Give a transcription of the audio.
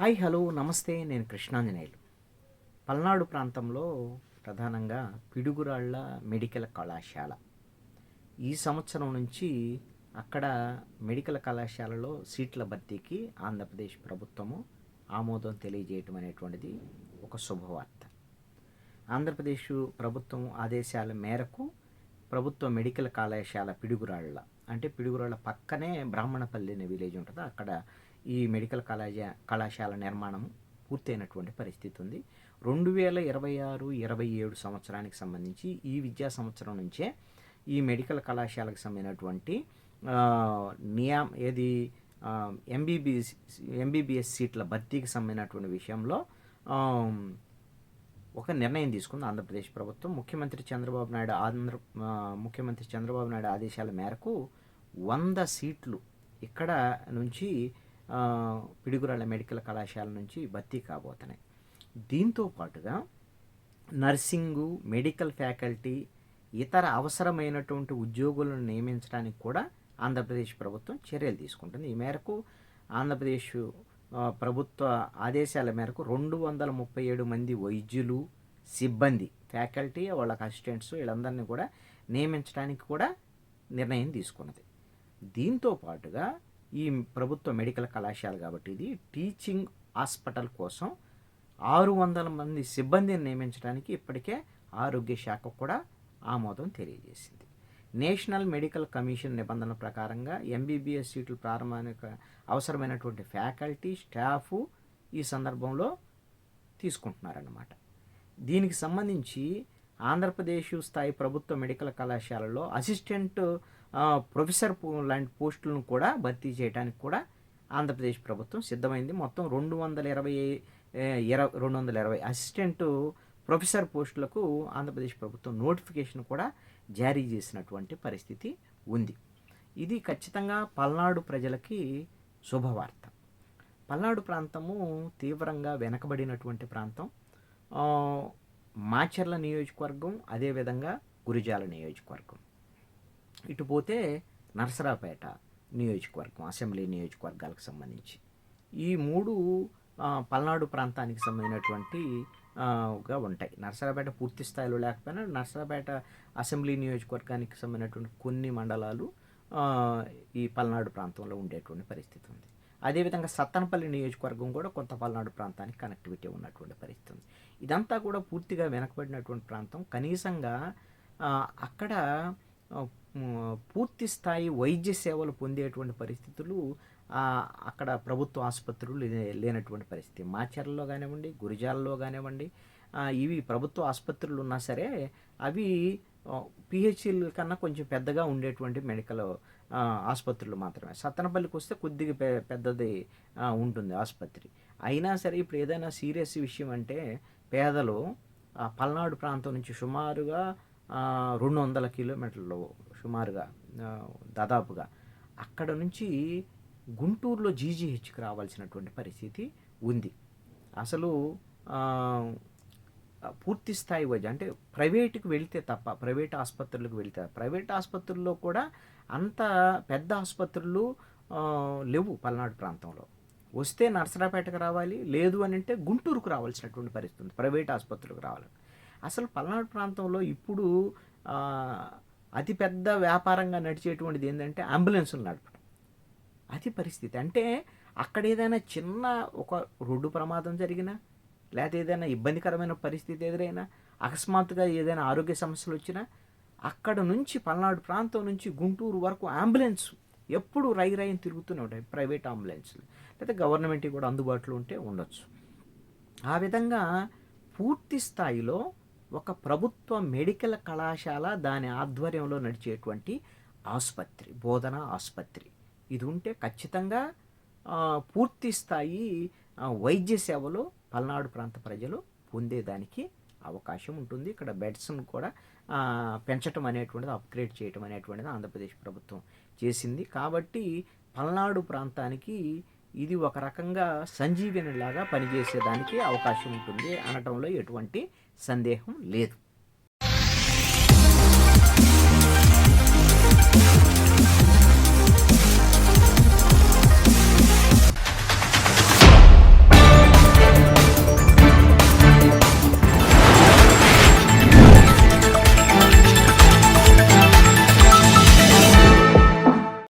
Hi hello నమస్తే నేను కృష్ణాంజనేయులు. పల్నాడు ప్రాంతంలో ప్రధానంగా పిడుగురాళ్ళ మెడికల్ కళాశాల. ఈ సంవత్సరం నుంచి అక్కడ మెడికల్ కళాశాలలో సీట్ల భర్తీకి ఆంధ్రప్రదేశ్ ప్రభుత్వము ఆమోదం తెలియజేయటం అనేటువంటిది ఒక శుభవార్త. ఆంధ్రప్రదేశ్ ప్రభుత్వం ఆదేశాల మేరకు ప్రభుత్వ మెడికల్ కళాశాల పిడుగురాళ్ళ అంటే పిడుగురాళ్ళ పక్కనే బ్రాహ్మణపల్లి అనే విలేజ్ ఉంటుంది. అక్కడ ఈ మెడికల్ కళాశా కళాశాల నిర్మాణం పూర్తయినటువంటి పరిస్థితి ఉంది. రెండు వేల ఇరవై ఆరు ఇరవై ఏడు సంవత్సరానికి సంబంధించి ఈ విద్యా సంవత్సరం నుంచే ఈ మెడికల్ కళాశాలకు సంబంధించినటువంటి ఆ, ఏది ఎంబీబీఎస్ ఎంబీబీఎస్ సీట్ల భర్తీకి సంబంధించినటువంటి విషయంలో ఒక నిర్ణయం తీసుకుంది ఆంధ్రప్రదేశ్ ప్రభుత్వం. ముఖ్యమంత్రి చంద్రబాబు నాయుడు ఆంధ్ర ముఖ్యమంత్రి చంద్రబాబు నాయుడు ఆదేశాల మేరకు వంద సీట్లు ఇక్కడ నుంచి పిడుగురాళ్ళ మెడికల్ కళాశాల నుంచి భర్తీ కాబోతున్నాయి. దీంతో పాటుగా నర్సింగు మెడికల్ ఫ్యాకల్టీ ఇతర అవసరమైనటువంటి ఉద్యోగులను నియమించడానికి కూడా ఆంధ్రప్రదేశ్ ప్రభుత్వం చర్యలు తీసుకుంటుంది. ఈ మేరకు ఆంధ్రప్రదేశ్ ప్రభుత్వ ఆదేశాల మేరకు రెండు వందల ముప్పై ఏడు మంది వైద్యులు సిబ్బంది ఫ్యాకల్టీ వాళ్ళకి అసిస్టెంట్స్ వీళ్ళందరినీ కూడా నియమించడానికి కూడా నిర్ణయం తీసుకున్నది. దీంతో పాటుగా ఈ ప్రభుత్వ మెడికల్ కళాశాల కాబట్టి ఇది టీచింగ్ హాస్పిటల్ కోసం ఆరు వందల మంది సిబ్బందిని నియమించడానికి ఇప్పటికే ఆరోగ్య శాఖ కూడా ఆమోదం తెలియజేసింది. నేషనల్ మెడికల్ కమిషన్ నిబంధనల ప్రకారంగా ఎంబీబీఎస్ సీట్లు ప్రారంభానికి అవసరమైనటువంటి ఫ్యాకల్టీ స్టాఫ్ ఈ సందర్భంలో తీసుకుంటున్నారన్నమాట. దీనికి సంబంధించి ఆంధ్రప్రదేశ్ స్థాయి ప్రభుత్వ మెడికల్ కళాశాలలో అసిస్టెంట్ ప్రొఫెసర్ లాంటి పోస్టులను కూడా భర్తీ చేయడానికి కూడా ఆంధ్రప్రదేశ్ ప్రభుత్వం సిద్ధమైంది. మొత్తం రెండు వందల ఇరవై ఇరవై రెండు వందల ఇరవై అసిస్టెంట్ ప్రొఫెసర్ పోస్టులకు ఆంధ్రప్రదేశ్ ప్రభుత్వం నోటిఫికేషన్ కూడా జారీ చేసినటువంటి పరిస్థితి ఉంది. ఇది ఖచ్చితంగా పల్నాడు ప్రజలకి శుభవార్త. పల్నాడు ప్రాంతము తీవ్రంగా వెనకబడినటువంటి ప్రాంతం. మాచర్ల నియోజకవర్గం అదేవిధంగా గురిజాల నియోజకవర్గం. ఇటు పోతే నరసరాపేట నియోజకవర్గం అసెంబ్లీ నియోజకవర్గాలకు సంబంధించి. ఈ మూడు పల్నాడు ప్రాంతానికి సంబంధించినటువంటి గా ఉంటాయి. నర్సరాపేట పూర్తి స్థాయిలో లేకపోయినా నర్సరాపేట అసెంబ్లీ నియోజకవర్గానికి సంబంధించినటువంటి కొన్ని మండలాలు ఈ పల్నాడు ప్రాంతంలో ఉండేటువంటి పరిస్థితి ఉంది. అదేవిధంగా సత్తనపల్లి నియోజకవర్గం కూడా కొంత పల్నాడు ప్రాంతానికి కనెక్టివిటీ ఉన్నటువంటి పరిస్థితి ఉంది. ఇదంతా కూడా పూర్తిగా వెనకబడినటువంటి ప్రాంతం. కనీసంగా అక్కడ పూర్తి స్థాయి వైద్య సేవలు పొందేటువంటి పరిస్థితులు అక్కడ ప్రభుత్వ ఆసుపత్రులు లే- లేనటువంటి పరిస్థితి. మాచర్లలో కానివ్వండి గురిజాలలో కానివ్వండి ఇవి ప్రభుత్వ ఆసుపత్రులు ఉన్నా సరే అవి పిహెచ్ఎల్ కన్నా కొంచెం పెద్దగా ఉండేటువంటి మెడికల్ ఆసుపత్రులు మాత్రమే. సత్తనపల్లికి వస్తే కొద్దిగా పె పెద్దది ఉంటుంది ఆసుపత్రి. అయినా సరే ఇప్పుడు ఏదైనా సీరియస్ విషయం అంటే పేదలు పల్నాడు ప్రాంతం నుంచి సుమారుగా రెండు వందల కిలోమీటర్లు సుమారుగా దాదాపుగా. అక్కడ నుంచి గుంటూరులో జీజీహెచ్కి రావాల్సినటువంటి పరిస్థితి ఉంది. అసలు పూర్తి స్థాయి వైద్యం అంటే ప్రైవేటుకి వెళితే తప్ప ప్రైవేట్ ఆసుపత్రులకు వెళితే ప్రైవేట్ ఆసుపత్రుల్లో కూడా అంత పెద్ద ఆసుపత్రులు లేవు పల్నాడు ప్రాంతంలో. వస్తే నర్సరాపేటకు రావాలి లేదు అని అంటే గుంటూరుకు రావాల్సినటువంటి పరిస్థితి ఉంది. ప్రైవేట్ ఆసుపత్రులకు రావాలి. అసలు పల్నాడు ప్రాంతంలో ఇప్పుడు అతిపెద్ద వ్యాపారంగా నడిచేటువంటిది ఏంటంటే అంబులెన్సులు నడపడం. అది పరిస్థితి. అంటే అక్కడ ఏదైనా చిన్న ఒక రోడ్డు ప్రమాదం జరిగినా లేకపోతే ఏదైనా ఇబ్బందికరమైన పరిస్థితి ఎదురైనా అకస్మాత్తుగా ఏదైనా ఆరోగ్య సమస్యలు వచ్చినా అక్కడ నుంచి పల్నాడు ప్రాంతం నుంచి గుంటూరు వరకు అంబులెన్స్ ఎప్పుడు రై రైని తిరుగుతూనే ఉంటాయి. ప్రైవేట్ అంబులెన్స్లు. లేదా గవర్నమెంట్కి కూడా అందుబాటులో ఉంటే ఉండొచ్చు. ఆ విధంగా పూర్తి స్థాయిలో ఒక ప్రభుత్వ మెడికల్ కళాశాల దాని ఆధ్వర్యంలో నడిచేటువంటి ఆసుపత్రి బోధన ఆసుపత్రి. ఇది ఉంటే ఖచ్చితంగా పూర్తి స్థాయి వైద్య సేవలు పల్నాడు ప్రాంత ప్రజలు పొందేదానికి అవకాశం ఉంటుంది. ఇక్కడ బెడ్స్ను కూడా పెంచడం అనేటువంటిది అప్గ్రేడ్ చేయటం అనేటువంటిది ఆంధ్రప్రదేశ్ ప్రభుత్వం చేసింది. కాబట్టి పల్నాడు ప్రాంతానికి ఇది ఒక రకంగా సంజీవినిలాగా పనిచేసేదానికి అవకాశం ఉంటుంది అనటంలో ఎటువంటి సందేహం లేదు.